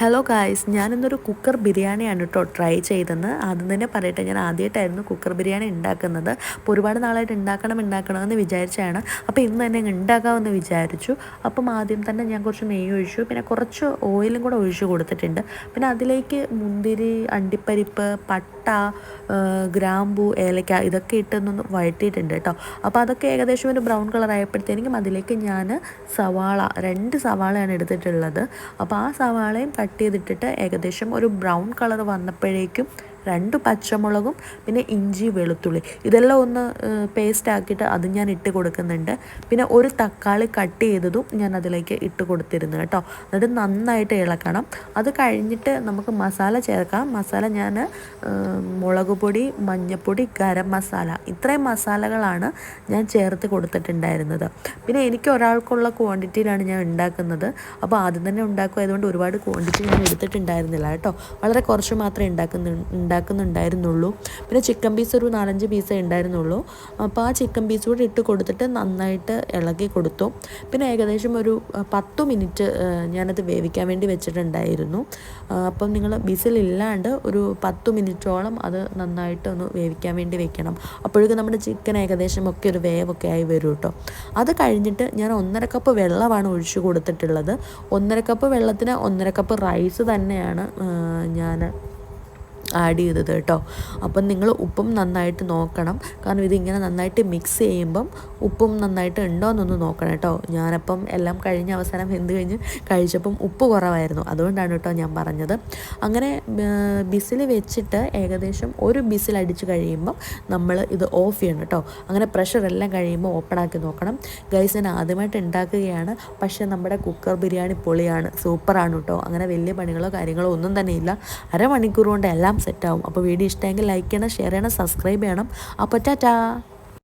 Hello guys ഞാനിന്നൊരു cooker ബിരിയാണിയാണ് കേട്ടോ try ചെയ്തെന്ന് ആദ്യം തന്നെ പറയട്ടെ ഞാൻ ആദ്യമായിട്ടായിരുന്നു കുക്കർ ബിരിയാണി ഉണ്ടാക്കുന്നത്. അപ്പോൾ ഒരുപാട് നാളായിട്ട് ഉണ്ടാക്കണം ഉണ്ടാക്കണമെന്ന് വിചാരിച്ചാണ്. അപ്പോൾ ഇന്ന് തന്നെ ഉണ്ടാക്കാമെന്ന് വിചാരിച്ചു. അപ്പം ആദ്യം തന്നെ ഞാൻ കുറച്ച് നെയ്യ് ഒഴിച്ചു പിന്നെ കുറച്ച് ഓയിലും കൂടെ ഒഴിച്ചു കൊടുത്തിട്ടുണ്ട്. പിന്നെ അതിലേക്ക് മുന്തിരി അണ്ടിപ്പരിപ്പ് പട്ട ഗ്രാമ്പു ഏലക്ക ഇതൊക്കെ ഇട്ടൊന്ന് വഴറ്റിയിട്ടുണ്ട് കേട്ടോ അപ്പോൾ അതൊക്കെ ഏകദേശം ഒരു ബ്രൗൺ കളർ ആയപ്പോഴത്തേക്കും അതിലേക്ക് ഞാൻ സവാള രണ്ട് സവാളയാണ് എടുത്തിട്ടുള്ളത്. അപ്പോൾ ആ സവാളയും കട്ട് ചെയ്തിട്ടിട്ട് ഏകദേശം ഒരു ബ്രൗൺ കളർ വന്നപ്പോഴേക്കും രണ്ട് പച്ചമുളകും പിന്നെ ഇഞ്ചി വെളുത്തുള്ളി. ഇതെല്ലാം ഒന്ന് പേസ്റ്റ് ആക്കിയിട്ട് അത് ഞാൻ ഇട്ട് കൊടുക്കുന്നുണ്ട്. പിന്നെ ഒരു തക്കാളി കട്ട് ചെയ്തതും ഞാൻ അതിലേക്ക് ഇട്ട് കൊടുത്തിരുന്നു കേട്ടോ. എന്നിട്ട് നന്നായിട്ട് ഇളക്കണം. അത് കഴിഞ്ഞിട്ട് നമുക്ക് മസാല ചേർക്കാം. മസാല ഞാൻ മുളക് പൊടി മഞ്ഞൾപ്പൊടി ഗരം മസാല ഇത്രയും മസാലകളാണ് ഞാൻ ചേർത്ത് കൊടുത്തിട്ടുണ്ടായിരുന്നത്. പിന്നെ എനിക്ക് ഒരാൾക്കുള്ള ക്വാണ്ടിറ്റിയിലാണ് ഞാൻ ഉണ്ടാക്കുന്നത്. അപ്പോൾ ആദ്യം തന്നെ ഉണ്ടാക്കുമായതുകൊണ്ട് ഒരുപാട് ക്വാണ്ടിറ്റി ഞാൻ എടുത്തിട്ടുണ്ടായിരുന്നില്ല കേട്ടോ. വളരെ കുറച്ച് മാത്രമേ ഉണ്ടാക്കുന്നു ഉണ്ടാക്കുന്നുണ്ടായിരുന്നുള്ളൂ. പിന്നെ ചിക്കൻ പീസ് ഒരു നാലഞ്ച് പീസേ ഉണ്ടായിരുന്നുള്ളൂ. അപ്പോൾ ആ ചിക്കൻ പീസ് കൂടി ഇട്ട് കൊടുത്തിട്ട് നന്നായിട്ട് ഇളകി കൊടുത്തു. പിന്നെ ഏകദേശം ഒരു പത്ത് മിനിറ്റ് ഞാനത് വേവിക്കാൻ വേണ്ടി വെച്ചിട്ടുണ്ടായിരുന്നു. അപ്പം നിങ്ങൾ ബിസിലില്ലാണ്ട് ഒരു പത്ത് മിനിറ്റോളം അത് നന്നായിട്ട് ഒന്ന് വേവിക്കാൻ വേണ്ടി വെക്കണം. അപ്പോഴേക്കും നമ്മുടെ ചിക്കൻ ഏകദേശം ഒക്കെ ഒരു വേവൊക്കെ ആയി വരും കേട്ടോ അത് കഴിഞ്ഞിട്ട് ഞാൻ ഒന്നര കപ്പ് വെള്ളമാണ് ഒഴിച്ചു കൊടുത്തിട്ടുള്ളത്. ഒന്നര കപ്പ് വെള്ളത്തിന് ഒന്നര കപ്പ് റൈസ് തന്നെയാണ് ഞാൻ ആഡ് ചെയ്തത് കേട്ടോ. അപ്പം നിങ്ങൾ ഉപ്പും നന്നായിട്ട് നോക്കണം. കാരണം ഇതിങ്ങനെ നന്നായിട്ട് മിക്സ് ചെയ്യുമ്പം ഉപ്പും നന്നായിട്ട് ഉണ്ടോ എന്നൊന്ന് നോക്കണം കേട്ടോ. ഞാനപ്പം എല്ലാം കഴിഞ്ഞ അവസാനം എന്ത് കഴിഞ്ഞ്? കഴിച്ചപ്പം ഉപ്പ് കുറവായിരുന്നു. അതുകൊണ്ടാണ് കേട്ടോ ഞാൻ പറഞ്ഞത്. അങ്ങനെ ബിസിൽ വെച്ചിട്ട് ഏകദേശം ഒരു ബിസിൽ അടിച്ച് കഴിയുമ്പം നമ്മൾ ഇത് ഓഫ് ചെയ്യണം കേട്ടോ. അങ്ങനെ പ്രഷർ എല്ലാം കഴിയുമ്പോൾ ഓപ്പൺ ആക്കി നോക്കണം. ഗൈസ് ഞാൻ ആദ്യമായിട്ട് ഉണ്ടാക്കുകയാണ്. പക്ഷേ നമ്മുടെ കുക്കർ ബിരിയാണി പൊളിയാണ്. സൂപ്പറാണ് കേട്ടോ. അങ്ങനെ വലിയ പണികളോ കാര്യങ്ങളോ ഒന്നും തന്നെ ഇല്ല. അരമണിക്കൂർ കൊണ്ട് എല്ലാം സെറ്റാവും. അപ്പോൾ വീഡിയോ ഇഷ്ടമെങ്കിൽ ലൈക്ക് ചെയ്യണം ഷെയർ ചെയ്യണം സബ്സ്ക്രൈബ് ചെയ്യണം. അപ്പോൾ ടാറ്റാ.